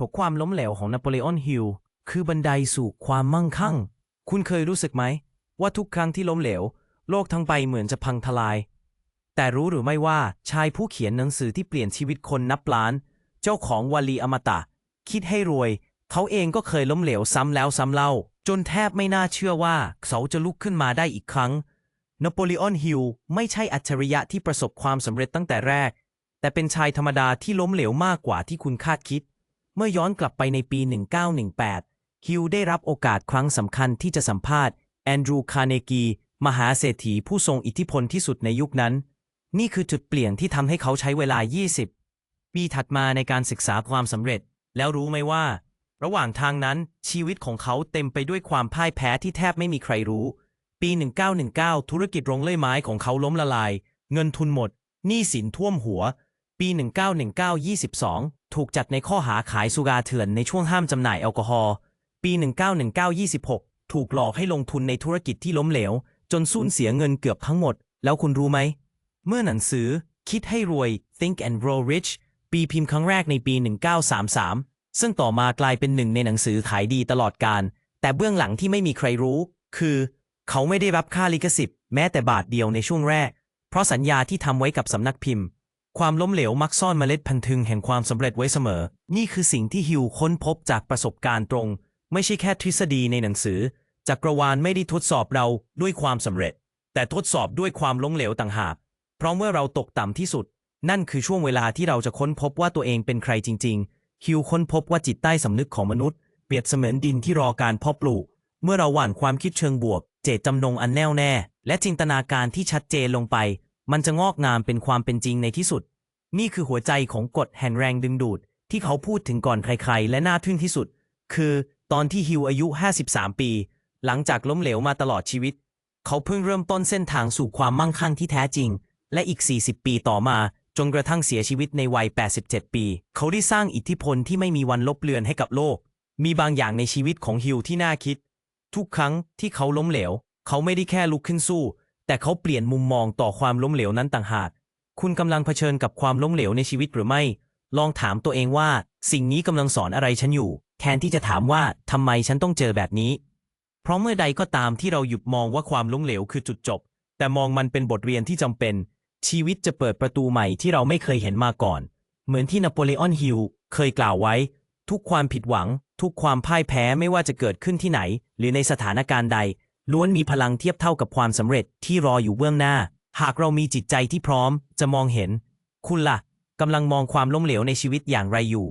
ถกความล้มเหลวของนโปเลียนฮิลคือบันไดสู่ความมั่งคั่ง คุณเคยรู้สึกไหม ว่าทุกครั้งที่ล้มเหลว โลกทั้งใบเหมือนจะพังทลาย แต่รู้หรือไม่ว่าชายผู้เขียนหนังสือที่เปลี่ยนชีวิตคนนับล้าน เจ้าของวลีอมตะ คิดให้รวย เขาเองก็เคยล้มเหลวซ้ำแล้วซ้ำเล่า จนแทบไม่น่าเชื่อว่าเขาจะลุกขึ้นมาได้อีกครั้งนโปลีออนฮิลไม่ใช่อัจฉริยะที่ประสบความสำเร็จตั้งแต่แรก แต่เป็นชายธรรมดาที่ล้มเหลวมากกว่าที่คุณคาดคิด มื่อย้อนกลับไปในปี 1918 ฮิลได้รับโอกาสครั้งสำคัญที่จะสัมภาษณ์แอนดรูว์คาร์เนกี มหาเศรษฐีผู้ทรงอิทธิพลที่สุดในยุคนั้น นี่คือจุดเปลี่ยนที่ทำให้เขาใช้เวลา 20 ปีถัดมาในการศึกษาความสำเร็จ แล้วรู้ไหมว่า ระหว่างทางนั้นชีวิตของเขาเต็มไปด้วยความพ่ายแพ้ที่แทบไม่มีใครรู้ ปี 1919 ธุรกิจโรงเลื่อยไม้ของเขาล้มละลาย เงินทุนหมดหนี้สินท่วมหัว ปี 1919-22 ถูกจัดในข้อหาขายสุราเถื่อนในช่วงห้ามจำหน่ายแอลกอฮอล์ ปี 1919-26 ถูกหลอกให้ลงทุนในธุรกิจที่ล้มเหลว จนสูญเสียเงินเกือบทั้งหมด แล้วคุณรู้ไหม เมื่อหนังสือ คิดให้รวย Think and Grow Rich ปีพิมพ์ครั้งแรกในปี 1933 ซึ่งต่อมากลายเป็นหนึ่งในหนังสือขายดีตลอดการ แต่เบื้องหลังที่ไม่มีใครรู้ คือ เขาไม่ได้รับค่าลิขสิทธิ์แม้แต่บาทเดียวในช่วงแรก เพราะสัญญาที่ทำไว้กับสำนักพิมพ์ ความล้มเหลวมักซ่อนเมล็ดพันธุ์ทึงแห่งความสำเร็จไว้เสมอ นี่คือสิ่งที่ฮิวค้นพบจากประสบการณ์ตรง ไม่ใช่แค่ทฤษฎีในหนังสือ จักรวาลไม่ได้ทดสอบเราด้วยความสำเร็จ แต่ทดสอบด้วยความล้มเหลวต่างหาก เพราะเมื่อเราตกต่ำที่สุด นั่นคือช่วงเวลาที่เราจะค้นพบว่าตัวเองเป็นใครจริง ๆ ฮิวค้นพบว่าจิตใต้สำนึกของมนุษย์ เปรียบเสมือนดินที่รอการเพาะปลูก เมื่อเราหว่านความคิดเชิงบวก เจตจำนงอันแน่วแน่ และจินตนาการที่ชัดเจนลงไป มันจะงอกงามเป็นความเป็นจริงในที่สุด นี่คือหัวใจของกฎแห่งแรงดึงดูด ที่เขาพูดถึงก่อนใครๆ และน่าทึ่งที่สุด คือตอนที่ฮิวอายุ 53 ปี หลังจากล้มเหลวมาตลอดชีวิต เขาเพิ่งเริ่มต้นเส้นทางสู่ความมั่งคั่งที่แท้จริง และอีก 40 ปีต่อมาจนกระทั่งเสียชีวิตในวัย 87 ปี เขาได้สร้างอิทธิพลที่ไม่มีวันลบเลือนให้กับโลก มีบางอย่างในชีวิตของฮิวที่น่าคิด ทุกครั้งที่เขาล้มเหลว เขาไม่ได้แค่ลุกขึ้นสู้ แต่เขาเปลี่ยนมุมมองต่อความล้มเหลวนั้นต่างหาก คุณกำลังเผชิญกับความล้มเหลวในชีวิตหรือไม่ ลองถามตัวเองว่า สิ่งนี้กำลังสอนอะไรฉันอยู่ แทนที่จะถามว่าทำไมฉันต้องเจอแบบนี้ เพราะเมื่อใดก็ตามที่เราหยุดมองว่าความล้มเหลวคือจุดจบ แต่มองมันเป็นบทเรียนที่จำเป็น ชีวิตจะเปิดประตูใหม่ที่เราไม่เคยเห็นมาก่อน เหมือนที่นโปเลียนฮิลเคยกล่าวไว้ ทุกความผิดหวัง ทุกความพ่ายแพ้ไม่ว่าจะเกิดขึ้นที่ไหน หรือในสถานการณ์ใด ล้วนมีพลังเทียบเท่ากับความสำเร็จที่รออยู่เบื้องหน้า หากเรามีจิตใจที่พร้อมจะมองเห็น คุณล่ะกำลังมองความล้มเหลวในชีวิตอย่างไรอยู่